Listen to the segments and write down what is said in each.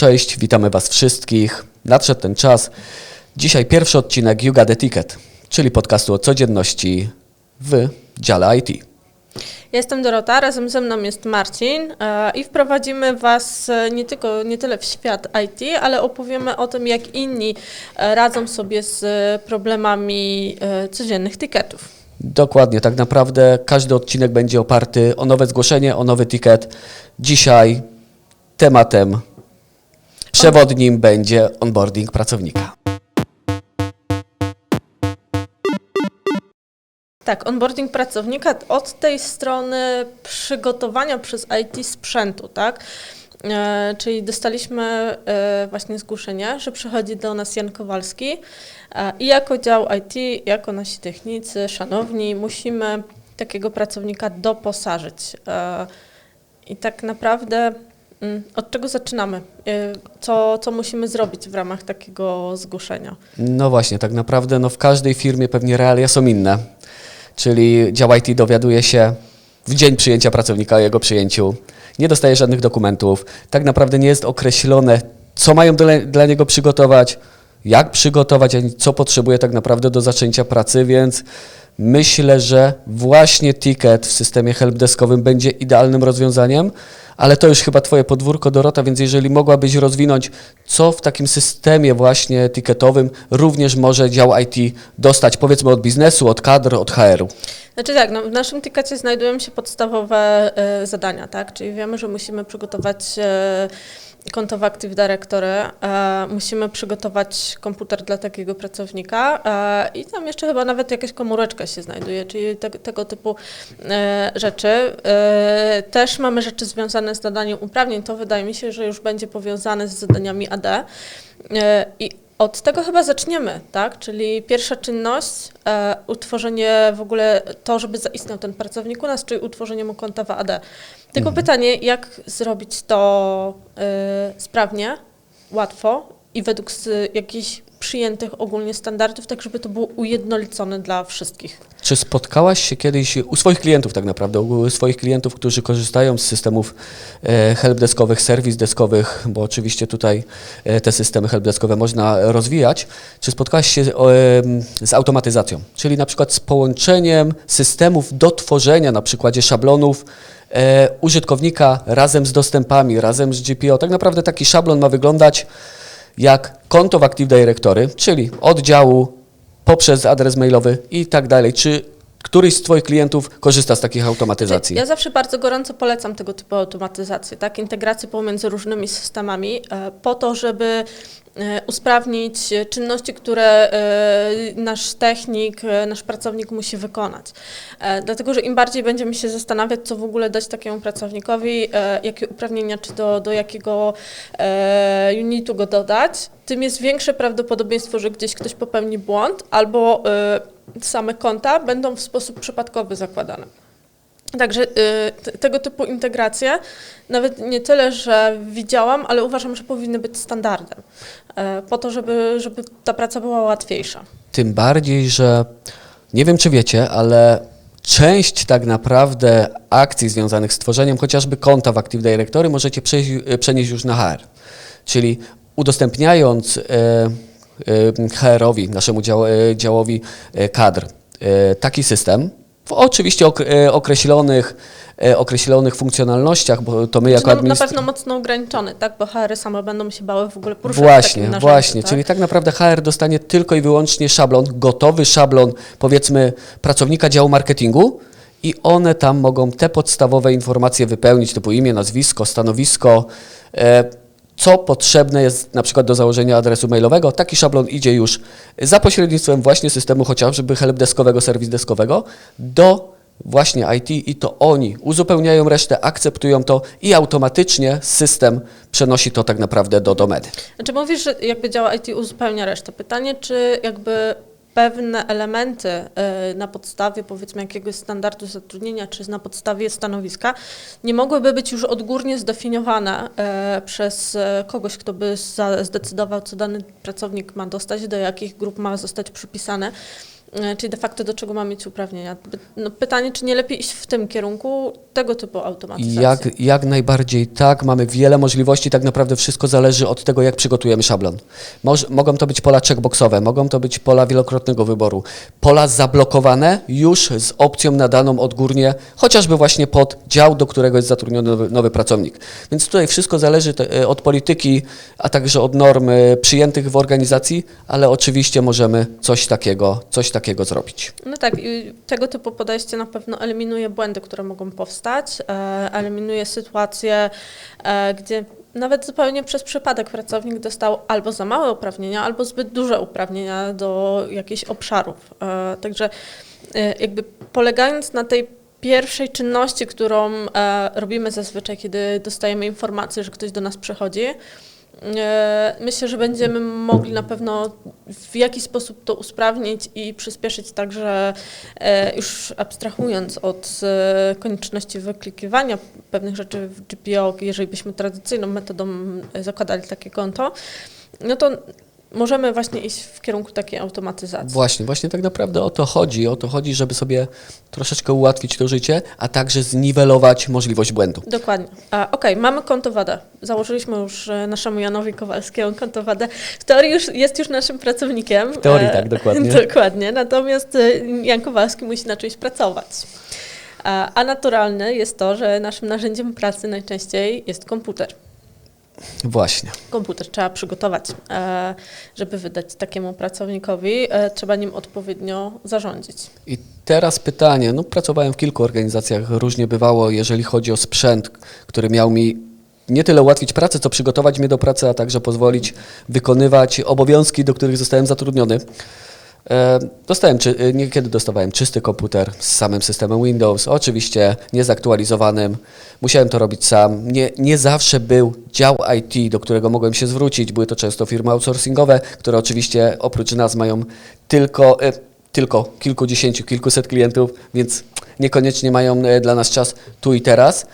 Cześć, witamy Was wszystkich. Nadszedł ten czas. Dzisiaj pierwszy odcinek You Got a Ticket, czyli podcastu o codzienności w dziale IT. Jestem Dorota, razem ze mną jest Marcin e, i wprowadzimy Was e, nie, tylko, nie tyle w świat IT, ale opowiemy o tym, jak inni e, radzą sobie z problemami codziennych tiketów. Dokładnie, tak naprawdę każdy odcinek będzie oparty o nowe zgłoszenie, o nowy ticket. Dzisiaj tematem przewodnim będzie onboarding pracownika. Tak, onboarding pracownika od tej strony przygotowania przez IT sprzętu, tak? E, czyli dostaliśmy e, właśnie zgłoszenie, że przychodzi do nas Jan Kowalski e, i jako dział IT, jako nasi technicy, szanowni, musimy takiego pracownika doposażyć. E, I tak naprawdę od czego zaczynamy? E, Co, co musimy zrobić w ramach takiego zgłoszenia? No właśnie, tak naprawdę no w każdej firmie pewnie realia są inne. Czyli dział IT dowiaduje się w dzień przyjęcia pracownika o jego przyjęciu, nie dostaje żadnych dokumentów, tak naprawdę nie jest określone, co mają dla, dla niego przygotować, jak przygotować, co potrzebuje tak naprawdę do zaczęcia pracy, więc myślę, że właśnie ticket w systemie helpdeskowym będzie idealnym rozwiązaniem, ale to już chyba Twoje podwórko, Dorota, więc jeżeli mogłabyś rozwinąć, co w takim systemie właśnie ticketowym również może dział IT dostać, powiedzmy od biznesu, od kadr, od HR-u. Znaczy tak, no, w naszym tikacie znajdują się podstawowe e, zadania, tak? Czyli wiemy, że musimy przygotować e, konto w Active Directory, e, musimy przygotować komputer dla takiego pracownika e, i tam jeszcze chyba nawet jakaś komóreczka się znajduje, czyli te, tego typu e, rzeczy. E, też mamy rzeczy związane z zadaniem uprawnień, to wydaje mi się, że już będzie powiązane z zadaniami AD. E, I od tego chyba zaczniemy, tak? Czyli pierwsza czynność, e, utworzenie w ogóle to, żeby zaistniał ten pracownik u nas, czyli utworzenie mu konta w AD. Tylko pytanie, jak zrobić to e, sprawnie, łatwo i według s- jakichś przyjętych ogólnie standardów, tak żeby to było ujednolicone dla wszystkich. Czy spotkałaś się kiedyś u swoich klientów tak naprawdę, u swoich klientów, którzy korzystają z systemów e, helpdeskowych, serwis deskowych, bo oczywiście tutaj e, te systemy helpdeskowe można rozwijać. Czy spotkałaś się em, z automatyzacją, czyli na przykład z połączeniem systemów do tworzenia na przykładzie szablonów e, użytkownika razem z dostępami, razem z GPO. Tak naprawdę taki szablon ma wyglądać jak konto w Active Directory, czyli od działu poprzez adres mailowy i tak dalej. Czy któryś z Twoich klientów korzysta z takich automatyzacji? Ja zawsze bardzo gorąco polecam tego typu automatyzację, tak? Integrację pomiędzy różnymi systemami, e, po to, żeby e, usprawnić czynności, które e, nasz technik, nasz pracownik musi wykonać. Dlatego, że im bardziej będziemy się zastanawiać, co w ogóle dać takiemu pracownikowi, jakie uprawnienia, czy do, do jakiego unitu go dodać, tym jest większe prawdopodobieństwo, że gdzieś ktoś popełni błąd, albo same konta będą w sposób przypadkowy zakładane. Także y, tego typu integracje nawet nie tyle, że widziałam, ale uważam, że powinny być standardem, e, po to, żeby, żeby ta praca była łatwiejsza. Tym bardziej, że nie wiem, czy wiecie, ale część tak naprawdę akcji związanych z tworzeniem chociażby konta w Active Directory możecie e, przenieść już na HR. Czyli udostępniając e, HR-owi, naszemu dział, e, działowi e, kadr, e, taki system, w oczywiście ok, e, określonych, e, określonych funkcjonalnościach, bo to my jako Znaczy, no, na administracja... pewno mocno ograniczony, tak? bo HR same będą się bały w ogóle poruszać Właśnie, narzędziu, właśnie. tak? Czyli tak naprawdę HR dostanie tylko i wyłącznie szablon, gotowy szablon, powiedzmy, pracownika działu marketingu i one tam mogą te podstawowe informacje wypełnić, typu imię, nazwisko, stanowisko, e, co potrzebne jest na przykład do założenia adresu mailowego. Taki szablon idzie już za pośrednictwem właśnie systemu chociażby helpdeskowego, serwis deskowego do właśnie IT i to oni uzupełniają resztę, akceptują to i automatycznie system przenosi to tak naprawdę do domeny. Znaczy mówisz, że jakby działa IT uzupełnia resztę. Pytanie, czy jakby pewne elementy e, na podstawie powiedzmy jakiegoś standardu zatrudnienia, czy na podstawie stanowiska nie mogłyby być już odgórnie zdefiniowane e, przez e, kogoś, kto by zdecydował, co dany pracownik ma dostać, do jakich grup ma zostać przypisane. E, Czyli de facto do czego ma mieć uprawnienia? No pytanie, czy nie lepiej iść w tym kierunku tego typu automatyzacji? Jak, jak najbardziej tak, mamy wiele możliwości, tak naprawdę wszystko zależy od tego, jak przygotujemy szablon. Moż, mogą to być pola checkboxowe, mogą to być pola wielokrotnego wyboru, pola zablokowane już z opcją nadaną odgórnie, chociażby właśnie pod dział, do którego jest zatrudniony nowy, nowy pracownik. Więc tutaj wszystko zależy te, e, od polityki, a także od norm e, przyjętych w organizacji, ale oczywiście możemy coś takiego, coś takiego zrobić. No tak, i tego typu podejście na pewno eliminuje błędy, które mogą powstać, e, eliminuje sytuacje, e, gdzie nawet zupełnie przez przypadek pracownik dostał albo za małe uprawnienia, albo zbyt duże uprawnienia do jakichś obszarów. E, także jakby polegając na tej pierwszej czynności, którą robimy zazwyczaj, kiedy dostajemy informację, że ktoś do nas przychodzi, Myślę, że będziemy mogli na pewno w jakiś sposób to usprawnić i przyspieszyć także, e, już abstrahując od e, konieczności wyklikiwania pewnych rzeczy w GPO, jeżeli byśmy tradycyjną metodą e, zakładali takie konto, no to możemy właśnie iść w kierunku takiej automatyzacji. Właśnie, właśnie tak naprawdę o to chodzi. O to chodzi, żeby sobie troszeczkę ułatwić to życie, a także zniwelować możliwość błędu. Dokładnie. Okej, mamy konto WADA. Założyliśmy już e, naszemu Janowi Kowalskiemu konto WADA. W teorii już, jest już naszym pracownikiem. W teorii E, tak, dokładnie. dokładnie. Natomiast e, Jan Kowalski musi na czymś pracować. A naturalne jest to, że naszym narzędziem pracy najczęściej jest komputer. Właśnie. Komputer trzeba przygotować, e, żeby wydać takiemu pracownikowi. E, Trzeba nim odpowiednio zarządzić. I teraz pytanie. No, pracowałem w kilku organizacjach, różnie bywało, jeżeli chodzi o sprzęt, który miał mi nie tyle ułatwić pracę, co przygotować mnie do pracy, a także pozwolić wykonywać obowiązki, do których zostałem zatrudniony. E, Dostałem, czy, e, niekiedy dostawałem czysty komputer z samym systemem Windows, oczywiście niezaktualizowanym. Musiałem to robić sam. Nie, nie zawsze był dział IT, do którego mogłem się zwrócić. Były to często firmy outsourcingowe, które oczywiście oprócz nas mają tylko, e, tylko kilkudziesięciu, kilkuset klientów, więc niekoniecznie mają dla nas czas tu i teraz.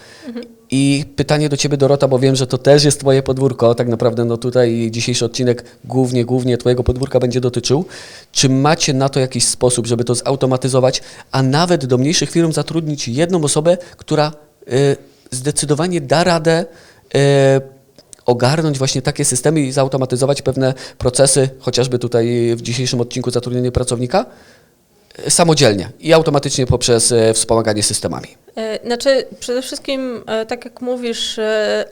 I pytanie do Ciebie, Dorota, bo wiem, że to też jest Twoje podwórko. Tak naprawdę no tutaj dzisiejszy odcinek głównie, głównie Twojego podwórka będzie dotyczył. Czy macie na to jakiś sposób, żeby to zautomatyzować, a nawet do mniejszych firm zatrudnić jedną osobę, która y, zdecydowanie da radę y, ogarnąć właśnie takie systemy i zautomatyzować pewne procesy, chociażby tutaj w dzisiejszym odcinku zatrudnienie pracownika, samodzielnie i automatycznie poprzez y, wspomaganie systemami. E, Znaczy, przede wszystkim, e, tak jak mówisz, e,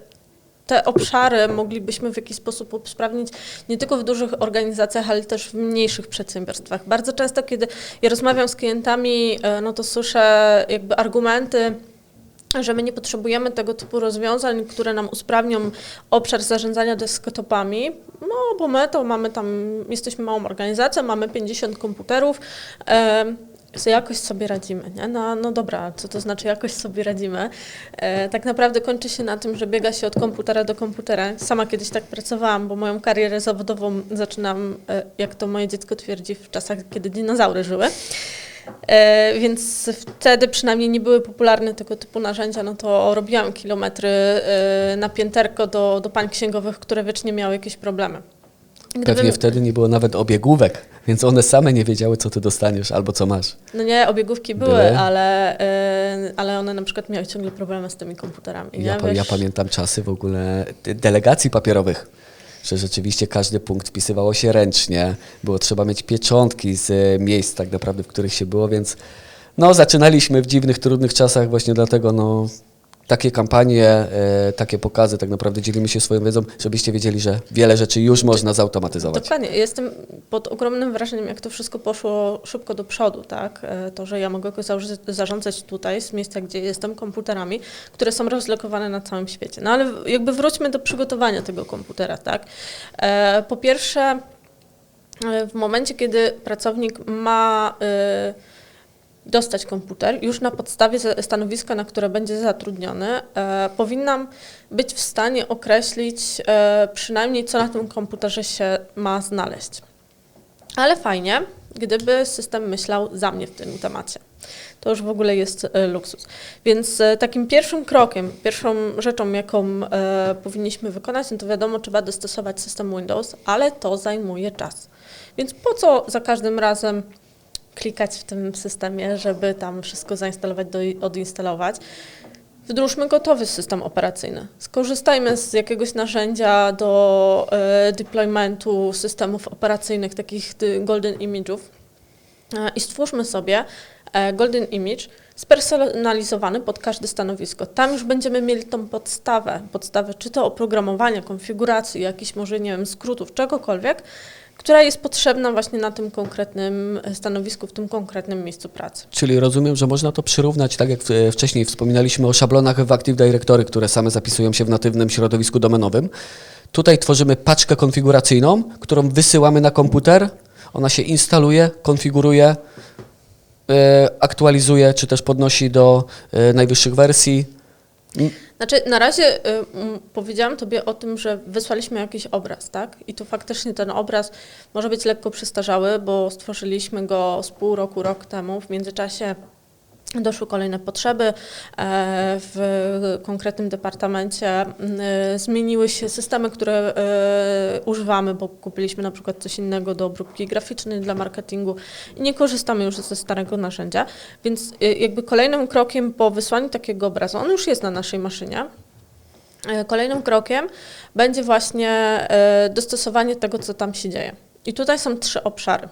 te obszary moglibyśmy w jakiś sposób usprawnić nie tylko w dużych organizacjach, ale też w mniejszych przedsiębiorstwach. Bardzo często, kiedy ja rozmawiam z klientami, e, no to słyszę jakby argumenty, że my nie potrzebujemy tego typu rozwiązań, które nam usprawnią obszar zarządzania desktopami, no bo my to mamy tam, jesteśmy małą organizacją, mamy 50 komputerów, że jakoś sobie radzimy, nie? No, no dobra, co to znaczy jakoś sobie radzimy? E, tak naprawdę kończy się na tym, że biega się od komputera do komputera. Sama kiedyś tak pracowałam, bo moją karierę zawodową zaczynam, e, jak to moje dziecko twierdzi, w czasach, kiedy dinozaury żyły. E, więc wtedy przynajmniej nie były popularne tego typu narzędzia, no to robiłam kilometry e, na pięterko do, do pań księgowych, które wiecznie miały jakieś problemy. Pewnie wtedy nie było nawet obiegówek, więc one same nie wiedziały, co ty dostaniesz albo co masz. No nie, obiegówki były, Były? ale, e, ale one na przykład miały ciągle problemy z tymi komputerami. Ja, pa- ja pamiętam czasy w ogóle de- delegacji papierowych, że rzeczywiście każdy punkt wpisywało się ręcznie, było trzeba mieć pieczątki z e, miejsc tak naprawdę, w których się było, więc no zaczynaliśmy w dziwnych, trudnych czasach właśnie dlatego no takie kampanie, e, takie pokazy, tak naprawdę dzielimy się swoją wiedzą, żebyście wiedzieli, że wiele rzeczy już można zautomatyzować. Dokładnie. Jestem pod ogromnym wrażeniem, jak to wszystko poszło szybko do przodu, tak? E, To, że ja mogę zarządzać tutaj, z miejsca, gdzie jestem, komputerami, które są rozlokowane na całym świecie. No ale jakby wróćmy do przygotowania tego komputera, tak? E, Po pierwsze, w momencie, kiedy pracownik ma e, dostać komputer, już na podstawie stanowiska, na które będzie zatrudniony, e, powinnam być w stanie określić e, przynajmniej, co na tym komputerze się ma znaleźć. Ale fajnie, gdyby system myślał za mnie w tym temacie. To już w ogóle jest e, luksus. Więc e, takim pierwszym krokiem, pierwszą rzeczą, jaką e, powinniśmy wykonać, no to wiadomo, trzeba dostosować system Windows, ale to zajmuje czas. Więc po co za każdym razem klikać w tym systemie, żeby tam wszystko zainstalować, do, odinstalować. Wdróżmy gotowy system operacyjny. Skorzystajmy z jakiegoś narzędzia do e, deploymentu systemów operacyjnych, takich golden image'ów e, i stwórzmy sobie e, golden image spersonalizowany pod każde stanowisko. Tam już będziemy mieli tą podstawę, podstawę czy to oprogramowania, konfiguracji, jakichś może, nie wiem, skrótów, czegokolwiek, która jest potrzebna właśnie na tym konkretnym stanowisku, w tym konkretnym miejscu pracy. Czyli rozumiem, że można to przyrównać, tak jak e, wcześniej wspominaliśmy o szablonach w Active Directory, które same zapisują się w natywnym środowisku domenowym. Tutaj tworzymy paczkę konfiguracyjną, którą wysyłamy na komputer. Ona się instaluje, konfiguruje, e, aktualizuje, czy też podnosi do e, najwyższych wersji. Znaczy, na razie y, powiedziałam Tobie o tym, że wysłaliśmy jakiś obraz, tak? I to faktycznie ten obraz może być lekko przestarzały, bo stworzyliśmy go z pół roku, rok temu. W międzyczasie doszły kolejne potrzeby e, w konkretnym departamencie. y, Zmieniły się systemy, które e, używamy, bo kupiliśmy na przykład coś innego do obróbki graficznej dla marketingu i nie korzystamy już ze starego narzędzia. Więc jakby kolejnym krokiem po wysłaniu takiego obrazu, on już jest na naszej maszynie, E, Kolejnym krokiem będzie właśnie e, dostosowanie tego, co tam się dzieje. I tutaj są trzy obszary.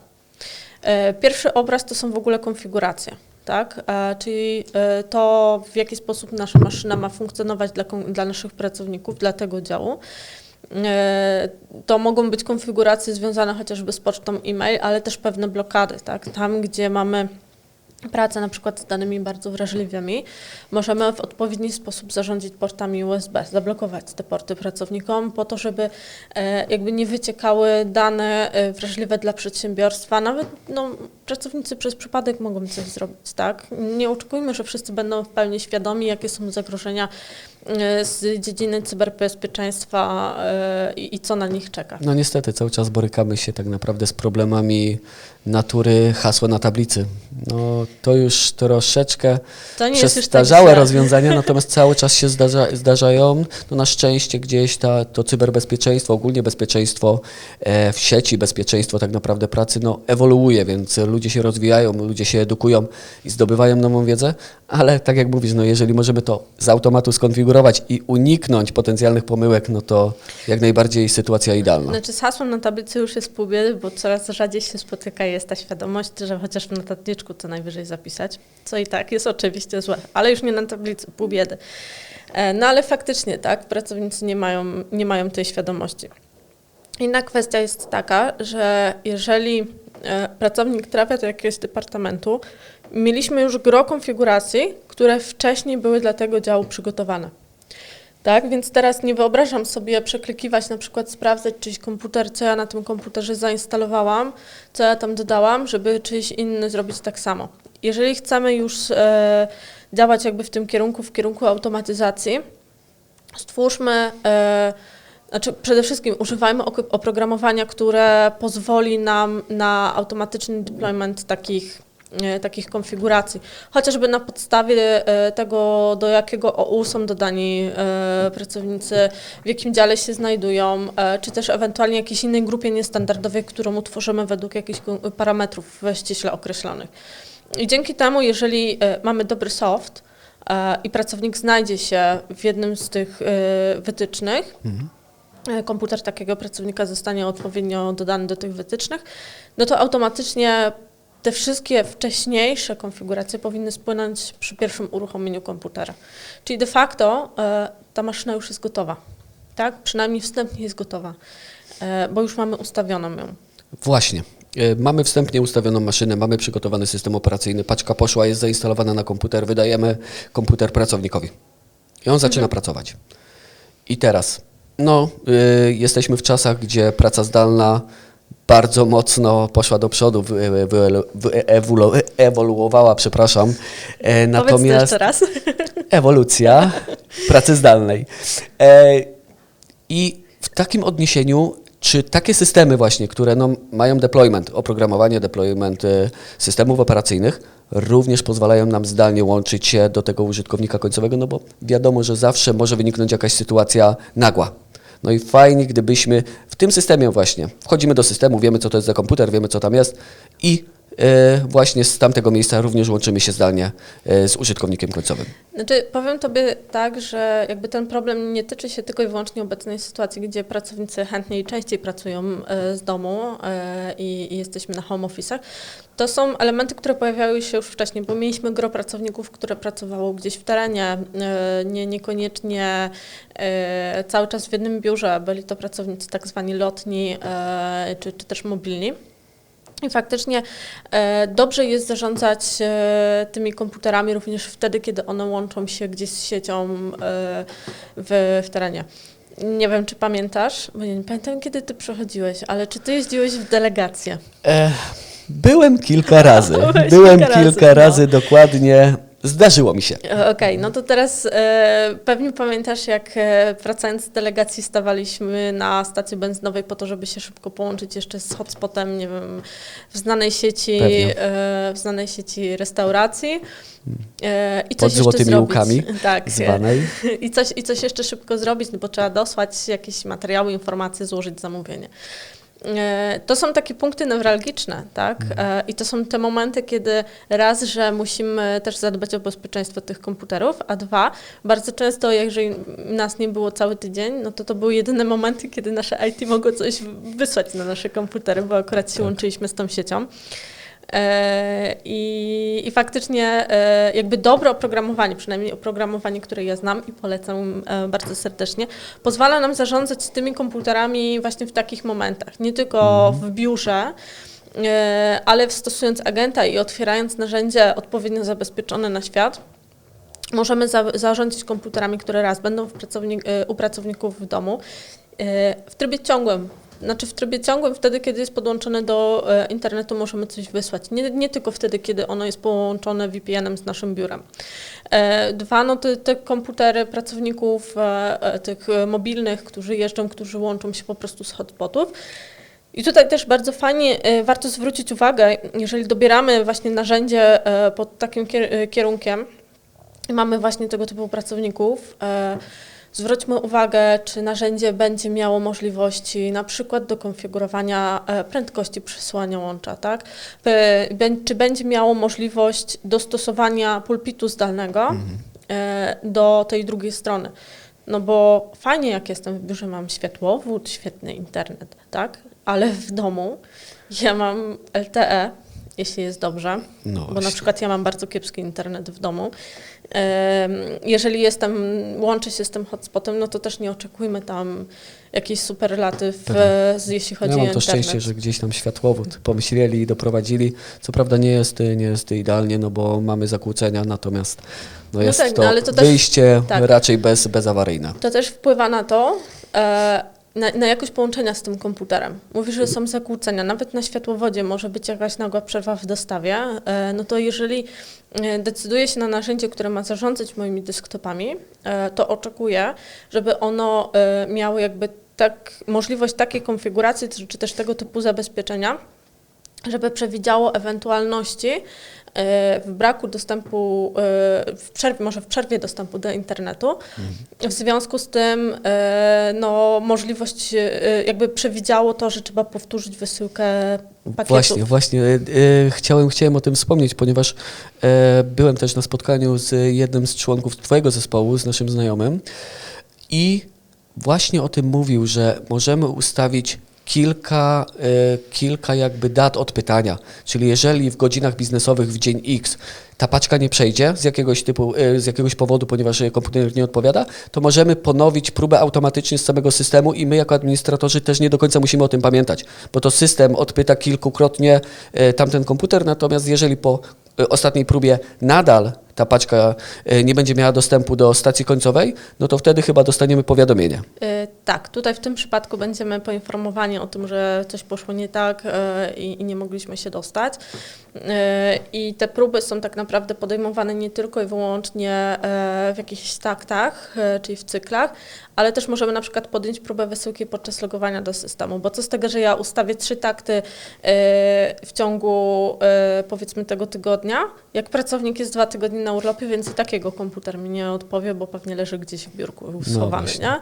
E, Pierwszy obraz to są w ogóle konfiguracje, tak? Czyli e, to, w jaki sposób nasza maszyna ma funkcjonować dla, dla naszych pracowników, dla tego działu. E, To mogą być konfiguracje związane chociażby z pocztą e-mail, ale też pewne blokady, tak? Tam, gdzie mamy pracę na przykład z danymi bardzo wrażliwymi, możemy w odpowiedni sposób zarządzić portami USB, zablokować te porty pracownikom po to, żeby e, jakby nie wyciekały dane wrażliwe dla przedsiębiorstwa. Nawet no, pracownicy przez przypadek mogą coś zrobić, tak? Nie oczekujmy, że wszyscy będą w pełni świadomi, jakie są zagrożenia e, z dziedziny cyberbezpieczeństwa e, i, co na nich czeka. No niestety, cały czas borykamy się tak naprawdę z problemami natury hasła na tablicy. No to już troszeczkę To nie tak przestarzałe źle. rozwiązania, natomiast cały czas się zdarza, zdarzają. No na szczęście gdzieś ta, to cyberbezpieczeństwo, ogólnie bezpieczeństwo e, w sieci, bezpieczeństwo tak naprawdę pracy, no ewoluuje, więc ludzie się rozwijają, ludzie się edukują i zdobywają nową wiedzę, ale tak jak mówisz, no jeżeli możemy to z automatu skonfigurować i uniknąć potencjalnych pomyłek, no to jak najbardziej sytuacja idealna. Znaczy z hasłem na tablicy już jest pół biedy, bo coraz rzadziej się spotyka jest ta świadomość, że chociaż w notatniczku to najwyżej zapisać, co i tak jest oczywiście złe, ale już nie na tablicy, pół biedy. E, No ale faktycznie tak, pracownicy nie mają, nie mają tej świadomości. Inna kwestia jest taka, że jeżeli pracownik trafia do jakiegoś departamentu, mieliśmy już gro konfiguracji, które wcześniej były dla tego działu przygotowane. Tak, więc teraz nie wyobrażam sobie przeklikiwać, na przykład sprawdzać czyjś komputer, co ja na tym komputerze zainstalowałam, co ja tam dodałam, żeby czyjś inny zrobić tak samo. Jeżeli chcemy już e, działać jakby w tym kierunku, w kierunku automatyzacji, stwórzmy, e, znaczy przede wszystkim używajmy oprogramowania, które pozwoli nam na automatyczny deployment takich, e, takich konfiguracji. Chociażby na podstawie e, tego, do jakiego OU są dodani e, pracownicy, w jakim dziale się znajdują, czy też ewentualnie jakiejś innej grupie niestandardowej, którą utworzymy według jakichś parametrów ściśle określonych. I dzięki temu, jeżeli mamy dobry soft i pracownik znajdzie się w jednym z tych wytycznych, e, komputer takiego pracownika zostanie odpowiednio dodany do tych wytycznych, no to automatycznie te wszystkie wcześniejsze konfiguracje powinny spłynąć przy pierwszym uruchomieniu komputera. Czyli de facto e, ta maszyna już jest gotowa. Tak? Przynajmniej wstępnie jest gotowa, e, bo już mamy ustawioną ją. Właśnie. E, Mamy wstępnie ustawioną maszynę, mamy przygotowany system operacyjny, paczka poszła, jest zainstalowana na komputer, wydajemy komputer pracownikowi. I on zaczyna pracować. I teraz, no, y, jesteśmy w czasach, gdzie praca zdalna bardzo mocno poszła do przodu, wy- wy- wyewolu- ewoluowała, przepraszam. E, Powiedz to Natomiast jeszcze raz. ewolucja pracy zdalnej. E, I w takim odniesieniu, czy takie systemy właśnie, które no, mają deployment, oprogramowanie, deployment e, systemów operacyjnych, również pozwalają nam zdalnie łączyć się do tego użytkownika końcowego, no bo wiadomo, że zawsze może wyniknąć jakaś sytuacja nagła. No i fajnie, gdybyśmy w tym systemie właśnie, wchodzimy do systemu, wiemy co to jest za komputer, wiemy co tam jest i właśnie z tamtego miejsca również łączymy się zdalnie e, z użytkownikiem końcowym. Znaczy, powiem Tobie tak, że jakby ten problem nie tyczy się tylko i wyłącznie obecnej sytuacji, gdzie pracownicy chętniej i częściej pracują e, z domu e, i, jesteśmy na home office'ach. To są elementy, które pojawiały się już wcześniej, bo mieliśmy gro pracowników, które pracowało gdzieś w terenie, e, nie, niekoniecznie e, cały czas w jednym biurze. Byli to pracownicy tak zwani lotni e, czy, czy też mobilni. I faktycznie e, dobrze jest zarządzać e, tymi komputerami również wtedy, kiedy one łączą się gdzieś z siecią e, w, w terenie. Nie wiem, czy pamiętasz, bo nie pamiętam, kiedy ty przychodziłeś, ale czy ty jeździłeś w delegację? E, byłem kilka razy. Byłem kilka kilka, razy, no. razy, dokładnie. Zdarzyło mi się. E, Okej, no to teraz e, pewnie pamiętasz, jak e, wracając z delegacji stawaliśmy na stacji benzynowej po to, żeby się szybko połączyć jeszcze z hotspotem, nie wiem, w znanej sieci, e, w znanej sieci restauracji. E, I Pod coś jeszcze złotymi zrobić. łukami Tak. Zwanej. I coś, I coś jeszcze szybko zrobić, no bo trzeba dosłać jakieś materiały, informacje, złożyć zamówienie. E, To są takie punkty newralgiczne, tak? E, I to są te momenty, kiedy raz, że musimy też zadbać o bezpieczeństwo tych komputerów, a dwa, bardzo często, jeżeli nas nie było cały tydzień, no to to były jedyne momenty, kiedy nasze IT mogło coś wysłać na nasze komputery, bo akurat się Tak. łączyliśmy z tą siecią. E, I, I faktycznie e, jakby dobre oprogramowanie, przynajmniej oprogramowanie, które ja znam i polecam e, bardzo serdecznie, pozwala nam zarządzać tymi komputerami właśnie w takich momentach. Nie tylko w biurze, ale stosując agenta i otwierając narzędzie odpowiednio zabezpieczone na świat, możemy za, zarządzić komputerami, które raz będą w pracownik, e, u pracowników w domu, w trybie ciągłym. Znaczy w trybie ciągłym wtedy, kiedy jest podłączone do e, internetu, możemy coś wysłać. Nie, nie tylko wtedy, kiedy ono jest połączone VPN-em z naszym biurem. E, Dwa, no te, te komputery pracowników e, tych mobilnych, którzy jeżdżą, którzy łączą się po prostu z hotspotów. I tutaj też bardzo fajnie warto zwrócić uwagę, jeżeli dobieramy właśnie narzędzie pod takim kier- kierunkiem, mamy właśnie tego typu pracowników. Zwróćmy uwagę, czy narzędzie będzie miało możliwości na przykład do konfigurowania e, prędkości przesyłania łącza, tak? Czy będzie miało możliwość dostosowania pulpitu zdalnego e, do tej drugiej strony. No bo fajnie jak jestem w biurze, mam światłowód, świetny internet, tak? Ale w domu ja mam LTE, jeśli jest dobrze, No bo na właśnie. przykład ja mam bardzo kiepski internet w domu. Jeżeli jestem, łączę się z tym hotspotem, no to też nie oczekujmy tam jakichś superlatyw, Pewnie. e, jeśli chodzi Ja o mam to internet. szczęście, że gdzieś tam światłowód pomyśleli i doprowadzili. Co prawda nie jest, nie jest idealnie, no bo mamy zakłócenia, natomiast no No jest tak, no to, ale to też- wyjście tak. raczej bez, bezawaryjne. To też wpływa na to, e, na, na jakość połączenia z tym komputerem. Mówisz, że są zakłócenia, nawet na światłowodzie może być jakaś nagła przerwa w dostawie. E, no to jeżeli e, decyduję się na narzędzie, które ma zarządzać moimi desktopami, e, to oczekuję, żeby ono miało jakby tak, możliwość takiej konfiguracji, czy, też tego typu zabezpieczenia, żeby przewidziało ewentualności w braku dostępu, e, w przerwie, może w przerwie dostępu do internetu. W związku z tym no, no, możliwość, e, jakby przewidziało to, że trzeba powtórzyć wysyłkę pakietów. Właśnie, właśnie. e, e, chciałem, chciałem o tym wspomnieć, ponieważ e, byłem też na spotkaniu z jednym z członków Twojego zespołu, z naszym znajomym i właśnie o tym mówił, że możemy ustawić kilka, e, kilka jakby dat odpytania. Czyli jeżeli w godzinach biznesowych w dzień X ta paczka nie przejdzie z jakiegoś typu, e, z jakiegoś powodu, ponieważ komputer nie odpowiada, to możemy ponowić próbę automatycznie z samego systemu i my jako administratorzy też nie do końca musimy o tym pamiętać, bo to system odpyta kilkukrotnie e, tamten komputer, natomiast jeżeli po ostatniej próbie nadal ta paczka e, nie będzie miała dostępu do stacji końcowej, no to wtedy chyba dostaniemy powiadomienie. E, Tak, tutaj w tym przypadku będziemy poinformowani o tym, że coś poszło nie tak e, i, nie mogliśmy się dostać. I te próby są tak naprawdę podejmowane nie tylko i wyłącznie w jakichś taktach, czyli w cyklach, ale też możemy na przykład podjąć próbę wysyłki podczas logowania do systemu, bo co z tego, że ja ustawię trzy takty w ciągu powiedzmy tego tygodnia, jak pracownik jest dwa tygodnie tydzień na urlopie, więc i takiego komputer mi nie odpowie, bo pewnie leży gdzieś w biurku schowany, właśnie.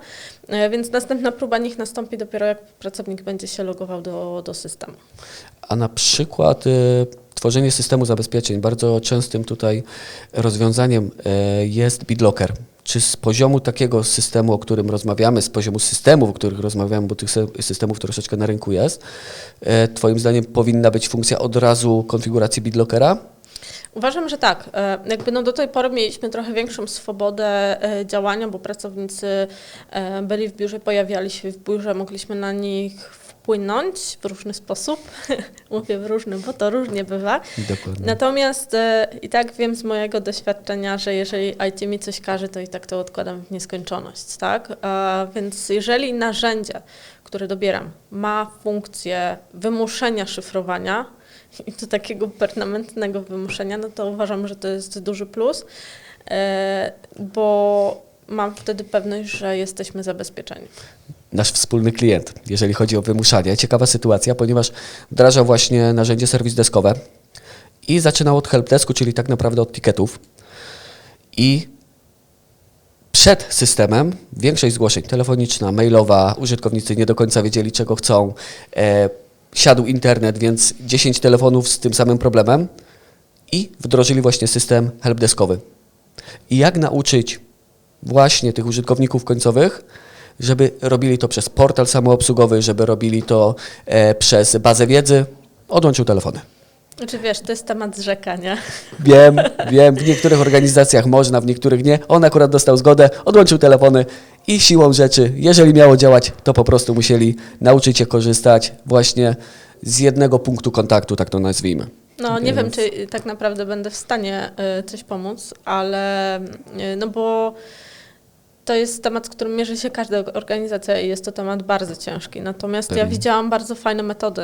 nie? E, Więc następna próba niech nastąpi dopiero jak pracownik będzie się logował do, do systemu. A na przykład y, tworzenie systemu zabezpieczeń. Bardzo częstym tutaj rozwiązaniem y, jest BitLocker. Czy z poziomu takiego systemu, o którym rozmawiamy, z poziomu systemów, o których rozmawiamy, bo tych systemów troszeczkę na rynku jest, Twoim zdaniem powinna być funkcja od razu konfiguracji BitLockera? Uważam, że tak. E, Jakby no do tej pory mieliśmy trochę większą swobodę e, działania, bo pracownicy e, byli w biurze, pojawiali się w biurze, mogliśmy na nich wpłynąć w różny sposób. Mówię w różny, bo to różnie bywa. Dokładnie. Natomiast i tak wiem z mojego doświadczenia, że jeżeli IT mi coś każe, to i tak to odkładam w nieskończoność, tak? Więc jeżeli narzędzie, które dobieram, ma funkcję wymuszenia szyfrowania, i to takiego permanentnego wymuszenia, no to uważam, że to jest duży plus, e, bo mam wtedy pewność, że jesteśmy zabezpieczeni. nasz wspólny klient, jeżeli chodzi o wymuszanie. Ciekawa sytuacja, ponieważ wdrażał właśnie narzędzie serwis deskowe i zaczynał od helpdesku, czyli tak naprawdę od tiketów. I przed systemem większość zgłoszeń telefoniczna, mailowa, użytkownicy nie do końca wiedzieli, czego chcą. E, siadł internet, więc 10 telefonów z tym samym problemem i wdrożyli właśnie system helpdeskowy. I jak nauczyć właśnie tych użytkowników końcowych, żeby robili to przez portal samoobsługowy, żeby robili to e, przez bazę wiedzy, odłączył telefony. Znaczy wiesz, to jest temat zrzekania. Wiem, wiem, w niektórych organizacjach można, w niektórych nie. On akurat dostał zgodę, odłączył telefony i siłą rzeczy, jeżeli miało działać, to po prostu musieli nauczyć się korzystać właśnie z jednego punktu kontaktu, tak to nazwijmy. No nie wiem, czy tak naprawdę będę w stanie y, coś pomóc, ale y, no bo to jest temat, z którym mierzy się każda organizacja i jest to temat bardzo ciężki. Natomiast ja widziałam bardzo fajne metody.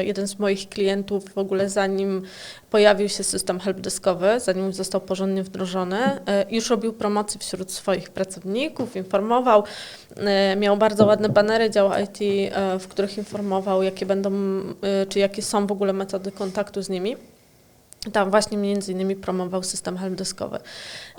Y, Jeden z moich klientów w ogóle zanim pojawił się system helpdeskowy, zanim został porządnie wdrożony, y, już robił promocje wśród swoich pracowników, informował, y, miał bardzo ładne banery dział IT, w których informował, jakie będą, czy jakie są w ogóle metody kontaktu z nimi. Tam właśnie między innymi promował system helpdeskowy.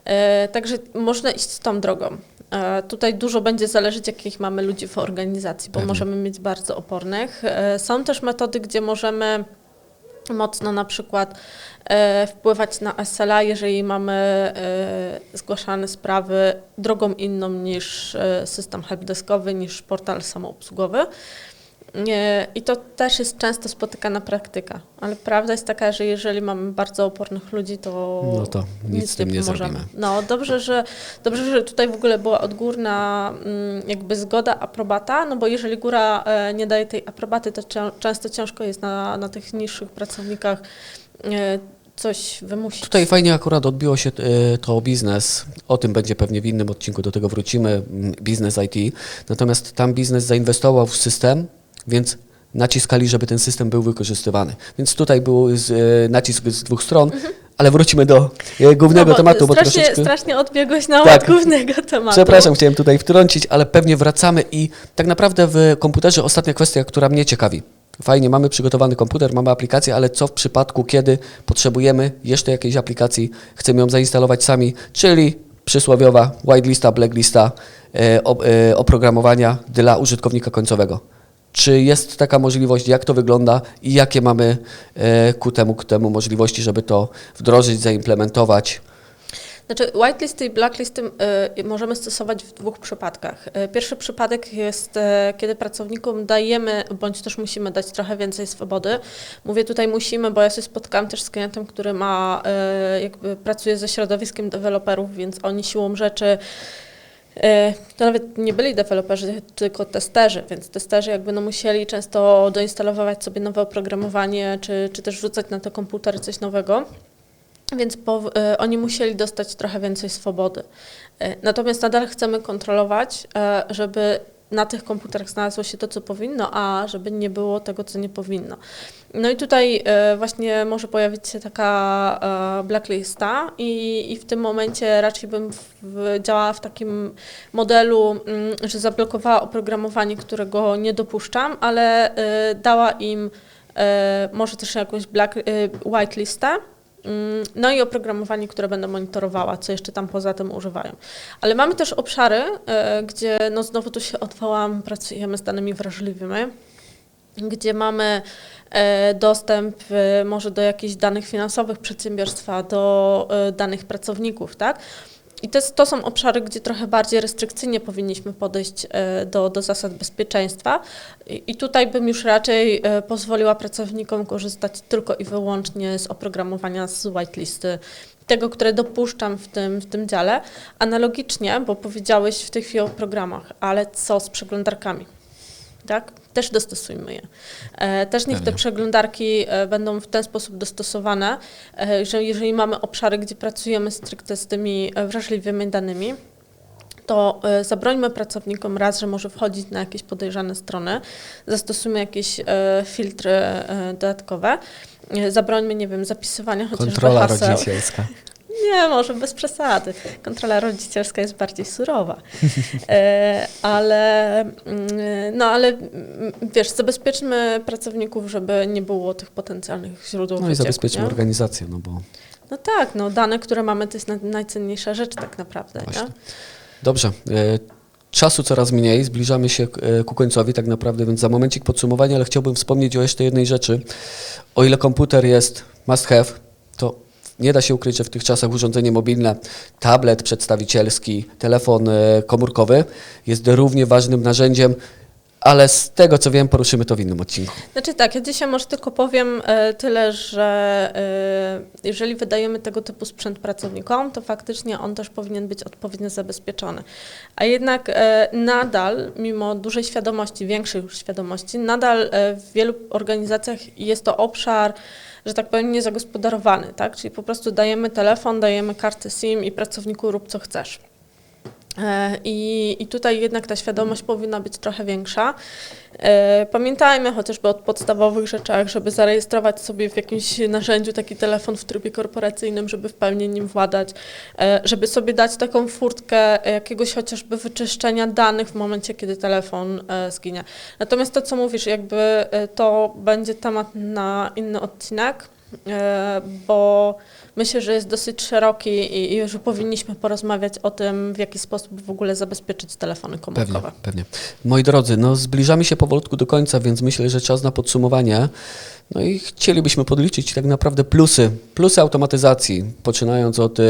E, także można iść tą drogą. E, tutaj dużo będzie zależeć, jakich mamy ludzi w organizacji, bo Pewnie. możemy mieć bardzo opornych. E, są też metody, gdzie możemy mocno na przykład e, wpływać na SLA, jeżeli mamy e, zgłaszane sprawy drogą inną niż e, system helpdeskowy, niż portal samoobsługowy. Nie, I to też jest często spotykana praktyka, ale prawda jest taka, że jeżeli mamy bardzo opornych ludzi, to, No to nic z tym nie pomożemy. zrobimy. No dobrze że, dobrze, że tutaj w ogóle była odgórna mm, jakby zgoda, aprobata, no bo jeżeli góra e, nie daje tej aprobaty, to często ciężko jest na, na tych niższych pracownikach e, coś wymusić. Tutaj fajnie akurat odbiło się e, to biznes. O tym będzie pewnie w innym odcinku, do tego wrócimy. mm, Biznes IT. Natomiast tam biznes zainwestował w system, więc naciskali, żeby ten system był wykorzystywany. Więc tutaj był z, e, nacisk z dwóch stron, ale wrócimy do e, głównego no, bo tematu, bo strasznie, troszeczkę... strasznie odbiegłeś na Tak. od głównego tematu. Przepraszam, chciałem tutaj wtrącić, ale pewnie wracamy i tak naprawdę w komputerze ostatnia kwestia, która mnie ciekawi. Fajnie, mamy przygotowany komputer, mamy aplikację, ale co w przypadku, kiedy potrzebujemy jeszcze jakiejś aplikacji, chcemy ją zainstalować sami, czyli przysłowiowa whitelista, blacklista e, o, e, oprogramowania dla użytkownika końcowego. Czy jest taka możliwość, jak to wygląda i jakie mamy e, ku temu, ku temu możliwości, żeby to wdrożyć, zaimplementować? Znaczy, whitelisty i blacklisty y, możemy stosować w dwóch przypadkach. Y, pierwszy przypadek jest, y, kiedy pracownikom dajemy, bądź też musimy dać trochę więcej swobody. Mówię tutaj musimy, bo ja się spotkałam też z klientem, który ma, y, jakby pracuje ze środowiskiem deweloperów, więc oni siłą rzeczy E, To nawet nie byli deweloperzy, tylko testerzy, więc testerzy jakby no musieli często doinstalować sobie nowe oprogramowanie, czy, czy też wrzucać na te komputery coś nowego. Więc po, e, oni musieli dostać trochę więcej swobody. E, natomiast nadal chcemy kontrolować, e, żeby na tych komputerach znalazło się to, co powinno, a żeby nie było tego, co nie powinno. No i tutaj e, właśnie może pojawić się taka e, blacklista i, i w tym momencie raczej bym działała w takim modelu, mm, że zablokowała oprogramowanie, którego nie dopuszczam, ale e, dała im może też jakąś black, whitelistę, No i oprogramowanie, które będę monitorowała, co jeszcze tam poza tym używają. Ale mamy też obszary, e, gdzie no znowu tu się odwołam, pracujemy z danymi wrażliwymi, gdzie mamy e, dostęp e, może do jakichś danych finansowych przedsiębiorstwa, do danych pracowników, tak? I to, jest, to są obszary, gdzie trochę bardziej restrykcyjnie powinniśmy podejść e, do, do zasad bezpieczeństwa. I, I tutaj bym już raczej e, pozwoliła pracownikom korzystać tylko i wyłącznie z oprogramowania z whitelisty, tego, które dopuszczam w tym, w tym dziale. Analogicznie, bo powiedziałeś w tej chwili o programach, ale co z przeglądarkami? Tak? Też dostosujmy je. E, Też niech te przeglądarki e, będą w ten sposób dostosowane, e, że jeżeli mamy obszary, gdzie pracujemy stricte z tymi wrażliwymi danymi, to zabrońmy pracownikom raz, że może wchodzić na jakieś podejrzane strony, zastosujmy jakieś filtry dodatkowe, zabrońmy, nie wiem, zapisywania chociażby Kontrola haseł. rodzicielska. Nie, może bez przesady. Kontrola rodzicielska jest bardziej surowa. E, ale, mm, no, ale mm, wiesz, zabezpieczmy pracowników, żeby nie było tych potencjalnych źródeł No i zabezpieczmy nie? organizację, no bo No tak, no dane, które mamy, to jest naj- najcenniejsza rzecz tak naprawdę. Dobrze. e, Czasu coraz mniej, zbliżamy się e, ku końcowi tak naprawdę, więc za momencik podsumowania, ale chciałbym wspomnieć o jeszcze jednej rzeczy. O ile komputer jest must have, to nie da się ukryć, że w tych czasach urządzenie mobilne, tablet przedstawicielski, telefon e, komórkowy jest równie ważnym narzędziem, ale z tego co wiem, poruszymy to w innym odcinku. Znaczy tak, ja dzisiaj może tylko powiem e, tyle, że e, jeżeli wydajemy tego typu sprzęt pracownikom, to faktycznie on też powinien być odpowiednio zabezpieczony. A jednak nadal, mimo dużej świadomości, większej już świadomości, nadal w wielu organizacjach jest to obszar, że tak powiem, niezagospodarowany, tak? Czyli po prostu dajemy telefon, dajemy kartę SIM i pracowniku rób co chcesz. E, I, I tutaj jednak ta świadomość powinna być trochę większa. E, Pamiętajmy chociażby o podstawowych rzeczach, żeby zarejestrować sobie w jakimś narzędziu taki telefon w trybie korporacyjnym, żeby w pełni nim władać, e, żeby sobie dać taką furtkę jakiegoś chociażby wyczyszczenia danych w momencie, kiedy telefon zginie. Natomiast to, co mówisz, jakby to będzie temat na inny odcinek, bo myślę, że jest dosyć szeroki i, że powinniśmy porozmawiać o tym, w jaki sposób w ogóle zabezpieczyć telefony komórkowe. Pewnie, pewnie. Moi drodzy, no zbliżamy się powolutku do końca, więc myślę, że czas na podsumowanie. No i chcielibyśmy podliczyć tak naprawdę plusy, plusy automatyzacji, poczynając od y,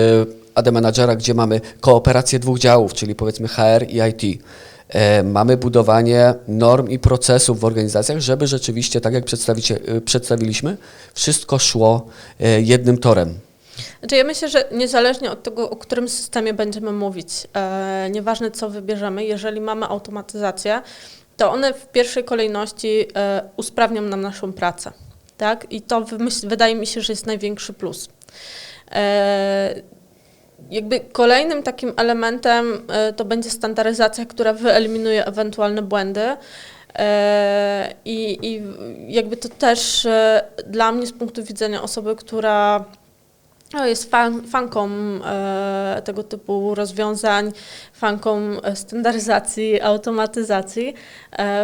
AD Managera, gdzie mamy kooperację dwóch działów, czyli powiedzmy HR i IT. E, mamy budowanie norm i procesów w organizacjach, żeby rzeczywiście, tak jak y, przedstawiliśmy, wszystko szło e, jednym torem. Znaczy ja myślę, że niezależnie od tego, o którym systemie będziemy mówić, e, nieważne co wybierzemy, jeżeli mamy automatyzację, to one w pierwszej kolejności e, usprawnią nam naszą pracę. Tak? I to wydaje mi się, że jest największy plus. E, jakby kolejnym takim elementem e, to będzie standaryzacja, która wyeliminuje ewentualne błędy. E, I, I jakby to też e, dla mnie z punktu widzenia osoby, która no, jest fan, fanką tego typu rozwiązań, fanką standaryzacji, automatyzacji.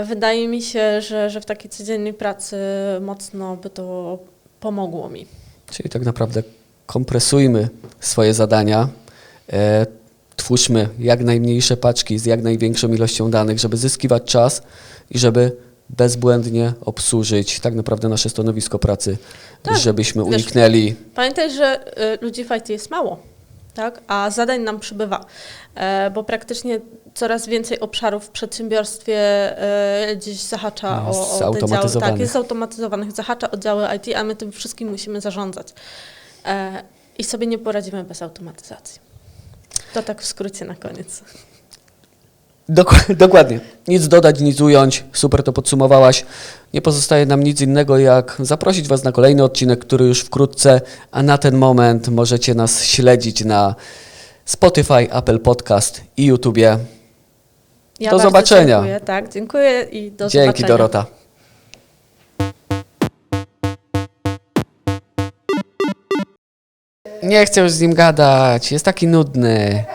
Wydaje mi się, że, że w takiej codziennej pracy mocno by to pomogło mi. Czyli tak naprawdę kompresujmy swoje zadania, e, twórzmy jak najmniejsze paczki z jak największą ilością danych, żeby zyskiwać czas i żeby bezbłędnie obsłużyć tak naprawdę nasze stanowisko pracy, Tak, żebyśmy wiesz- uniknęli Pamiętaj, że y, ludzi w IT jest mało, tak? a zadań nam przybywa, e, bo praktycznie coraz więcej obszarów w przedsiębiorstwie e, gdzieś zahacza o, o te działy. Tak, jest zautomatyzowanych, zahacza o działy IT, a my tym wszystkim musimy zarządzać. E, I sobie nie poradzimy bez automatyzacji. To tak w skrócie na koniec. Dok- dokładnie. Nic dodać, nic ująć. Super to podsumowałaś. Nie pozostaje nam nic innego, jak zaprosić Was na kolejny odcinek, który już wkrótce, a na ten moment możecie nas śledzić na Spotify, Apple Podcast i YouTubie. Ja Do zobaczenia. Dziękuję, tak, dziękuję i do Dzięki zobaczenia. Dorota. Nie chcę już z nim gadać, jest taki nudny.